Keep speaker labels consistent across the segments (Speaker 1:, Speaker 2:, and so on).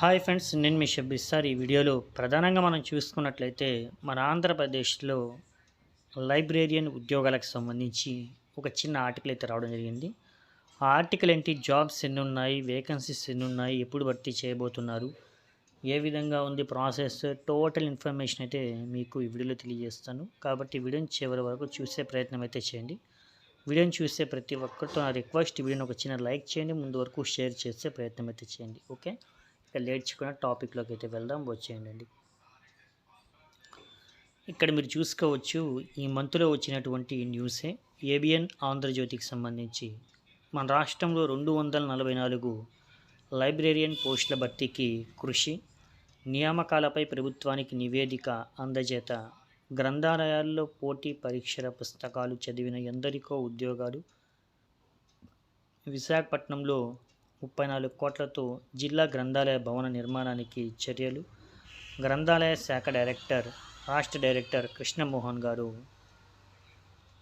Speaker 1: Hi friends నేను మీ Shabbir sir. ఈ వీడియోలో ప్రధానంగా మనం చూసుకున్నట్లయితే మన ఆంధ్రప్రదేశ్లో లైబ్రేరియన్ ఉద్యోగాలకు సంబంధించి ఒక చిన్న ఆర్టికల్ అయితే రావడం జరిగింది. ఆ ఆర్టికల్ ఏంటి? జాబ్స్ ఎన్ని ఉన్నాయి వేకెన్సీస్ ఎన్ని ఉన్నాయి ఎప్పుడు భర్తీ చేయబోతున్నారు? ఏ విధంగా ఉంది ప్రాసెస్? టోటల్ ఇన్ఫర్మేషన్ అయితే మీకు ఈ వీడియోలో తెలియజేస్తాను. కాబట్టి వీడియోని చివరి వరకు చూసే ప్రయత్నం అయితే చేయండి. వీడియోని చూసే ప్రతి ఒక్కరితో నా రిక్వెస్ట్ వీడియోని ఒక చిన్న లైక్ చేయండి. ముందు వరకు షేర్ చేసే ప్రయత్నం అయితే చేయండి. ఓకే? ఇక నేర్చుకున్న టాపిక్లోకి అయితే వెళ్దాం వచ్చేయండి ఇక్కడ మీరు చూసుకోవచ్చు ఈ మంత్లో వచ్చినటువంటి న్యూసే. ఏబిఎన్ ఆంధ్రజ్యోతికి సంబంధించి మన రాష్ట్రంలో రెండు వందల నలభై నాలుగు లైబ్రేరియన్ పోస్టుల భర్తీకి కృషి నియామకాలపై ప్రభుత్వానికి నివేదిక అందజేత గ్రంథాలయాల్లో పోటీ పరీక్షల పుస్తకాలు చదివిన ఎందరికో ఉద్యోగాలు. విశాఖపట్నంలో ముప్పై నాలుగు కోట్లతో జిల్లా గ్రంథాలయ భవన నిర్మాణానికి చర్యలు. గ్రంథాలయ శాఖ డైరెక్టర్ రాష్ట్ర డైరెక్టర్ కృష్ణమోహన్ గారు.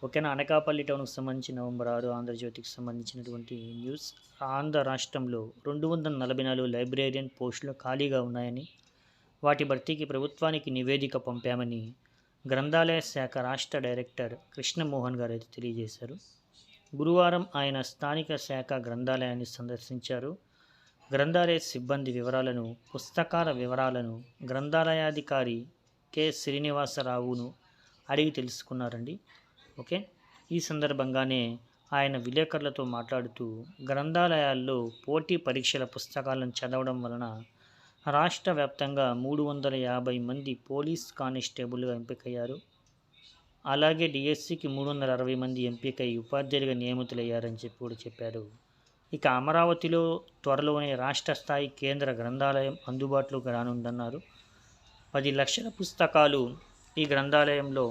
Speaker 1: ఓకేనా? అనకాపల్లి టౌన్కి సంబంధించి నవంబర్ ఆరు ఆంధ్రజ్యోతికి సంబంధించినటువంటి న్యూస్. ఆంధ్ర రాష్ట్రంలో రెండు వందల నలభై నాలుగు లైబ్రేరియన్ పోస్టులు ఖాళీగా ఉన్నాయని వాటి భర్తీకి ప్రభుత్వానికి నివేదిక పంపామని గ్రంథాలయ శాఖ రాష్ట్ర డైరెక్టర్ కృష్ణమోహన్ గారు అయితే తెలియజేశారు. గురువారం ఆయన స్థానిక శాఖ గ్రంథాలయాన్ని సందర్శించారు. గ్రంథాలయ సిబ్బంది వివరాలను పుస్తకాల వివరాలను గ్రంథాలయాధికారి కె. శ్రీనివాసరావును అడిగి తెలుసుకున్నారండి. ఓకే? ఈ సందర్భంగానే ఆయన విలేకరులతో మాట్లాడుతూ గ్రంథాలయాల్లో పోటీ పరీక్షల పుస్తకాలను చదవడం వలన రాష్ట్ర వ్యాప్తంగా మూడు వందల యాభై మంది పోలీస్ కానిస్టేబుల్గా ఎంపికయ్యారు. అలాగే డిఎస్సికి మూడు వందల అరవై మంది ఎంపికై ఉపాధ్యాయులుగా నియమితులయ్యారని చెప్పి కూడా చెప్పారు. ఇక అమరావతిలో త్వరలోనే రాష్ట్ర స్థాయి కేంద్ర గ్రంథాలయం అందుబాటులోకి రానుందన్నారు. పది లక్షల పుస్తకాలు ఈ గ్రంథాలయంలో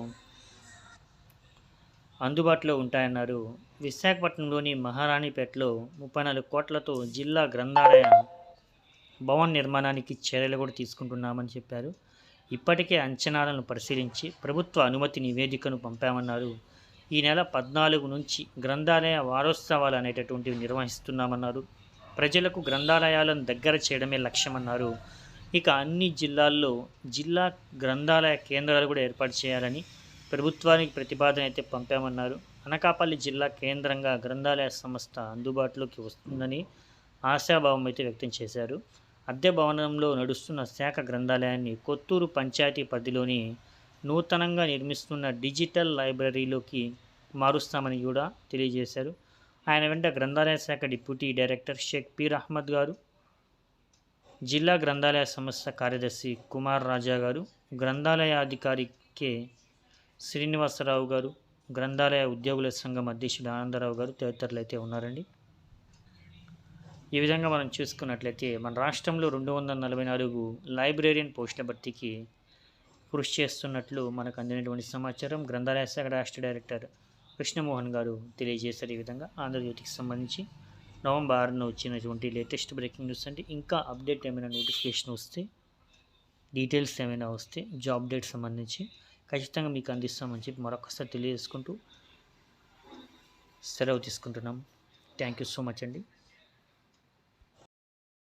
Speaker 1: అందుబాటులో ఉంటాయన్నారు. విశాఖపట్నంలోని మహారాణిపేటలో ముప్పై నాలుగు కోట్లతో జిల్లా గ్రంథాలయ భవన్ నిర్మాణానికి చర్యలు కూడా తీసుకుంటున్నామని చెప్పారు. ఇప్పటికే అంచనాలను పరిశీలించి ప్రభుత్వ అనుమతి నివేదికను పంపామన్నారు. ఈ నెల పద్నాలుగు నుంచి గ్రంథాలయ వారోత్సవాలు అనేటటువంటివి నిర్వహిస్తున్నామన్నారు. ప్రజలకు గ్రంథాలయాలను దగ్గర చేయడమే లక్ష్యమన్నారు. ఇక అన్ని జిల్లాల్లో జిల్లా గ్రంథాలయ కేంద్రాలు కూడా ఏర్పాటు చేయాలని ప్రభుత్వానికి ప్రతిపాదన అయితే పంపామన్నారు. అనకాపల్లి జిల్లా కేంద్రంగా గ్రంథాలయ సంస్థ అందుబాటులోకి వస్తుందని ఆశాభావం అయితే వ్యక్తం చేశారు. అద్దె భవనంలో నడుస్తున్న శాఖ గ్రంథాలయాన్ని కొత్తూరు పంచాయతీ పరిధిలోని నూతనంగా నిర్మిస్తున్న డిజిటల్ లైబ్రరీలోకి మారుస్తామని కూడా తెలియజేశారు. ఆయన వెంట గ్రంథాలయ శాఖ డిప్యూటీ డైరెక్టర్ షేక్ పీర్ అహ్మద్ గారు జిల్లా గ్రంథాలయ సంస్థ కార్యదర్శి కుమార్ రాజా గారు గ్రంథాలయ అధికారి కె. శ్రీనివాసరావు గారు గ్రంథాలయ ఉద్యోగుల సంఘం అధ్యక్షుడు ఆనందరావు గారు తదితరులు అయితే ఉన్నారండి. ఈ విధంగా మనం చూసుకున్నట్లయితే మన రాష్ట్రంలో రెండు వందల నలభై నాలుగు లైబ్రేరియన్ పోస్టుల భర్తీకి కృషి చేస్తున్నట్లు మనకు అందినటువంటి సమాచారం గ్రంథాలయ శాఖ రాష్ట్ర డైరెక్టర్ కృష్ణమోహన్ గారు తెలియజేశారు. ఈ విధంగా ఆంధ్రజ్యోతికి సంబంధించి నవంబర్ ఆరున వచ్చినటువంటి లేటెస్ట్ బ్రేకింగ్ న్యూస్ అంటే ఇంకా అప్డేట్ ఏమైనా నోటిఫికేషన్ వస్తే డీటెయిల్స్ ఏమైనా వస్తే జాబ్ డేట్ సంబంధించి ఖచ్చితంగా మీకు అందిస్తామని చెప్పి మరొకసారి తెలియజేసుకుంటూ సెలవు తీసుకుంటున్నాం. థ్యాంక్ యూ సో మచ్ అండి.